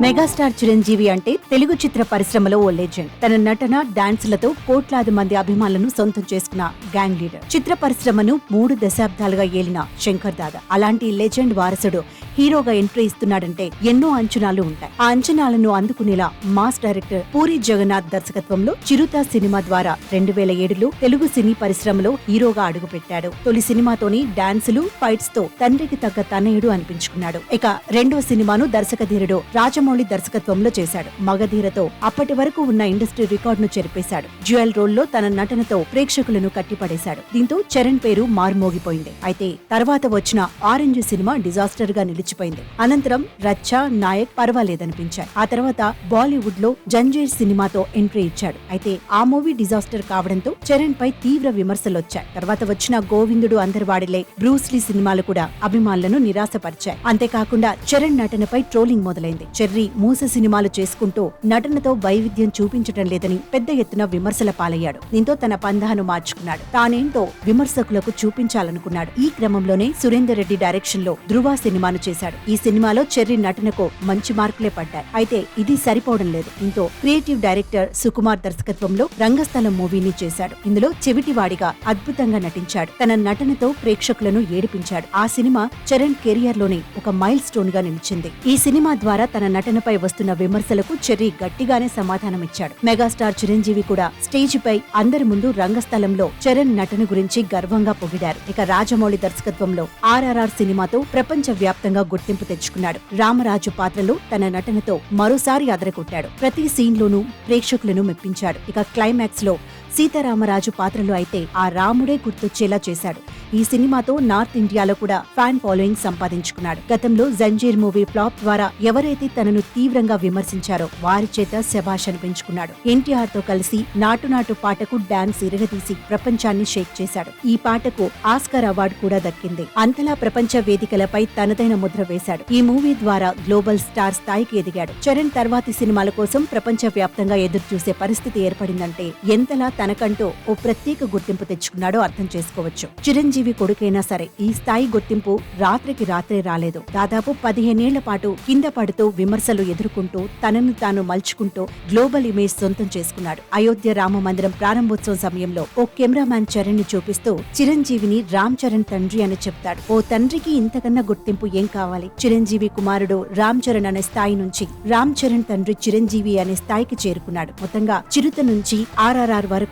Megastar Chiranjeevi అంటే తెలుగు చిత్ర పరిశ్రమలో ఓ legend. తన నటన డాన్సులతో కోట్లాది మంది అభిమానులను సొంతం చేసుకున్న గ్యాంగ్ లీడర్. చిత్ర పరిశ్రమను మూడు దశాబ్దాలుగా ఏలిన శంకర్ దాదా అలాంటి లెజెండ్ వారసుడు హీరోగా ఎంట్రీ ఇస్తున్నాడంటే ఎన్నో అంచనాలు ఉంటాయి. ఆ అంచనాలను అందుకునేలా మాస్ డైరెక్టర్ పూరి జగన్నాథ్ దర్శకత్వంలో చిరుత సినిమా ద్వారా రెండు వేల ఏడులో తెలుగు సినీ పరిశ్రమలో హీరోగా అడుగుపెట్టాడు. తొలి సినిమాతోని డాన్సులు ఫైట్స్తో తండ్రికి తగ్గ తనయుడు అనిపించుకున్నాడు. ఇక రెండో సినిమాను దర్శకధీరుడు రాజమౌళి దర్శకత్వంలో చేశాడు. మగధీరతో అప్పటి వరకు ఉన్న ఇండస్ట్రీ రికార్డును చెరిపేశాడు. జ్యువెల్ రోల్లో తన నటనతో ప్రేక్షకులను కట్టిపడేశాడు. దీంతో చరణ్ పేరు మారుమోగిపోయింది. అయితే తర్వాత వచ్చిన ఆరెంజ్ సినిమా డిజాస్టర్గా నిలిచిపోయింది అనంతరం రచ్చ నాయక్ పర్వాలేదనిపించాయి. ఆ తర్వాత బాలీవుడ్లో జంజీర్ సినిమాతో ఎంట్రీ ఇచ్చాడు. అయితే ఆ మూవీ డిజాస్టర్ కావడంతో చరణ్ పై తీవ్ర విమర్శలు వచ్చాయి తర్వాత వచ్చిన గోవిందుడు అందరివాడిలే బ్రూస్లీ సినిమాలు కూడా అభిమానులను నిరాశపరిచాయి. అంతేకాకుండా చరణ్ నటనపై ట్రోలింగ్ మొదలైంది. చెర్రీ మూస సినిమాలు చేసుకుంటూ నటనతో వైవిధ్యం చూపించడం లేదని పెద్ద ఎత్తున విమర్శల పాలయ్యాడు. దీంతో తన పంధాను మార్చుకున్నాడు. తానేంటో విమర్శకులకు చూపించాలనుకున్నాడు. ఈ క్రమంలోనే సురేందర్ రెడ్డి డైరెక్షన్లో ధృవ సినిమాను చేశాడు ఈ సినిమాలో చెర్రీ నటనకు మంచి మార్కులే పడ్డాయి. అయితే ఇది సరిపోవడం లేదు. దీంతో క్రియేటివ్ డైరెక్టర్ సుకుమార్ దర్శకత్వంలో రంగస్థలం మూవీని చేశాడు. ఇందులో చెవిటివాడిగా అద్భుతంగా నటించాడు. తన నటనతో ప్రేక్షకులను ఏడిపించాడు. ఆ సినిమా చరణ్ కెరియర్లోనే ఒక మైల్ స్టోన్గా నిలిచింది. ఈ సినిమా ద్వారా తన నటనపై వస్తున్న విమర్శలకు చెర్రీ గట్టిగానే సమాధానమిచ్చాడు. మెగాస్టార్ చిరంజీవి కూడా స్టేజ్ పై అందరి ముందు రంగస్థలంలో చరణ్ నటన గురించి గర్వంగా పొగిడారు. ఇక రాజమౌళి దర్శకత్వంలో ఆర్ఆర్ఆర్ సినిమాతో ప్రపంచ వ్యాప్తంగా గుర్తింపు తెచ్చుకున్నాడు. రామరాజు పాత్రలో తన నటనతో మరోసారి అదరగొట్టాడు. ప్రతి సీన్ లోనూ ప్రేక్షకులను మెప్పించాడు. ఇక క్లైమాక్స్లో సీతారామరాజు పాత్రలో అయితే ఆ రాముడే గుర్తొచ్చేలా చేశాడు. ఈ సినిమాతో నార్త్ ఇండియాలో కూడా ఫ్యాన్ ఫాలోయింగ్ సంపాదించుకున్నాడు. గతంలో జంజీర్ మూవీ ఫ్లాప్ ద్వారా ఎవరైతే తనను తీవ్రంగా విమర్శించారో వారి చేత శభాష్ అనిపించుకున్నాడు. ఎన్టీఆర్తో కలిసి నాటు నాటు పాటకు డాన్స్ ఇరగదీసి ప్రపంచాన్ని షేక్ చేశాడు. ఈ పాటకు ఆస్కార్ అవార్డు కూడా దక్కింది. అంతలా ప్రపంచ వేదికలపై తనదైన ముద్ర వేశాడు. ఈ మూవీ ద్వారా గ్లోబల్ స్టార్ స్థాయికి ఎదిగాడు. చరణ్ తర్వాతి సినిమాల కోసం ప్రపంచ వ్యాప్తంగా ఎదురు చూసే పరిస్థితి ఏర్పడిందంటే ఎంతలా తనకంటూ ఓ ప్రత్యేక గుర్తింపు తెచ్చుకున్నాడో అర్థం చేసుకోవచ్చు. చిరంజీవి కొడుకైనా సరే ఈ స్థాయి గుర్తింపు రాత్రికి రాత్రే రాలేదు. దాదాపు పదిహేనేళ్ళ పాటు కింద పడుతూ విమర్శలు ఎదుర్కొంటూ తనను తాను మలుచుకుంటూ గ్లోబల్ ఇమేజ్ సొంతం చేసుకున్నాడు. అయోధ్య రామ మందిరం ప్రారంభోత్సవం సమయంలో ఓ కెమెరామ్యాన్ చరణ్ని చూపిస్తూ చిరంజీవిని రామ్ చరణ్ తండ్రి అని చెప్తాడు. ఓ తండ్రికి ఇంతకన్నా గుర్తింపు ఏం కావాలి? చిరంజీవి కుమారుడు రామ్ చరణ్ అనే స్థాయి నుంచి రామ్ చరణ్ తండ్రి చిరంజీవి అనే స్థాయికి చేరుకున్నాడు. మొత్తంగా చిరుత నుంచి ఆర్ఆర్ఆర్ వరకు